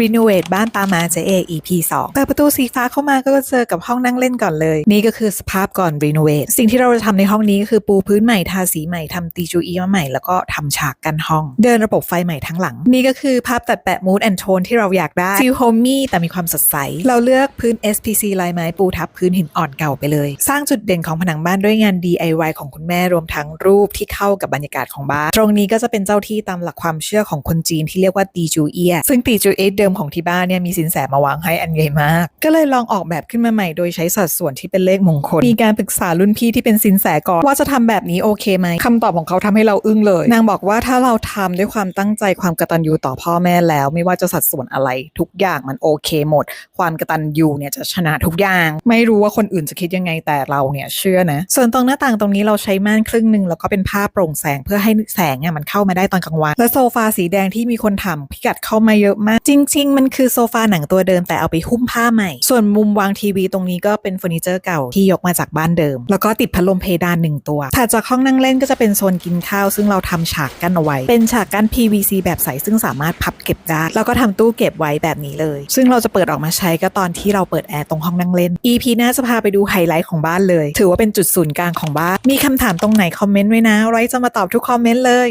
รีโนเวทบ้านตามมาเจเอ EP 2เปิดประตูสีฟ้าเข้ามาก็เจอกับห้องนั่งเล่นก่อนเลย นี่ก็คือสภาพก่อนรีโนเวทสิ่งที่เราจะทำในห้องนี้ก็คือปูพื้นใหม่ทาสีใหม่ทำตีจูอีมาใหม่แล้วก็ทำฉากกันห้อง เดินระบบไฟใหม่ทั้งหลัง นี่ก็คือภาพตัดแปะมูดแอนโทนที่เราอยากได้ฟิลโฮมมี่แต่มีความสดใส เราเลือกพื้น SPC ลายไม้ปูทับพื้นหินอ่อนเก่าไปเลย สร้างจุดเด่นของผนังบ้านด้วยงาน DIY ของคุณแม่รวมทั้งรูปที่เข้ากับบรรยากาศของบ้าน ตรงนี้ก็จะเป็นเจ้าที่ตามหลักความเชื่อของคนจีนที่เรียกว่าตีจูเอียซึ่งตีจูเอียเดิมของที่บ้านเนี่ยมีสินแสมาวางให้อันใหญ่มาก ก็เลยลองออกแบบขึ้นมาใหม่โดยใช้สัดส่วนที่เป็นเลขมงคล มีการปรึกษารุ่นพี่ที่เป็นสินแสก่อนว่าจะทำแบบนี้โอเคไหมคำตอบของเขาทำให้เราอึ้งเลย นางบอกว่าถ้าเราทำด้วยความตั้งใจความกตัญญูต่อพ่อแม่แล้ว ไม่ว่าจะสัดส่วนอะไรทุกอย่างมันโอเคหมด ความกตัญญูเนี่ยจะชนะทุกอย่าง ไม่รู้ว่าคนอื่นจะคิดยังไงแต่เราเนี่ยเชื่อนะ ส่วนตรงหน้าต่างตรงนี้เราใช้ม่านครึ่งหนึ่งแล้วก็เป็นผ้าโปร่งแสงเพื่อให้แสงเนี่ยมันเข้ามาได้ตอนกลางวันและโซฟาสีแดงที่มีคนถามพิกัดเข้ามาเยอะมากจริงๆ มันคือโซฟาหนังตัวเดิมแต่เอาไปหุ้มผ้าใหม่ ส่วนมุมวางทีวีตรงนี้ก็เป็นเฟอร์นิเจอร์เก่าที่ยกมาจากบ้านเดิม แล้วก็ติดพัดลมเพดานหนึ่งตัวถัดจากห้องนั่งเล่นก็จะเป็นโซนกินข้าว ซึ่งเราทำฉากกั้นเอาไว้ เป็นฉากกั้น PVC แบบใสซึ่งสามารถพับเก็บได้ แล้วก็ทำตู้เก็บไว้แบบนี้เลย ซึ่งเราจะเปิดออกมาใช้ก็ตอนที่เราเปิดแอร์ตรงห้องนั่งเล่น EP หน้าจะพาไปดูไฮไลท์ของบ้านเลย ถือว่าเป็นจุดศูนย์กลางของบ้าน มีคำถามตรงไหนคอมเมนต์ไว้นะ ไว้จะมาตอบทุกคอมเมนต์เลย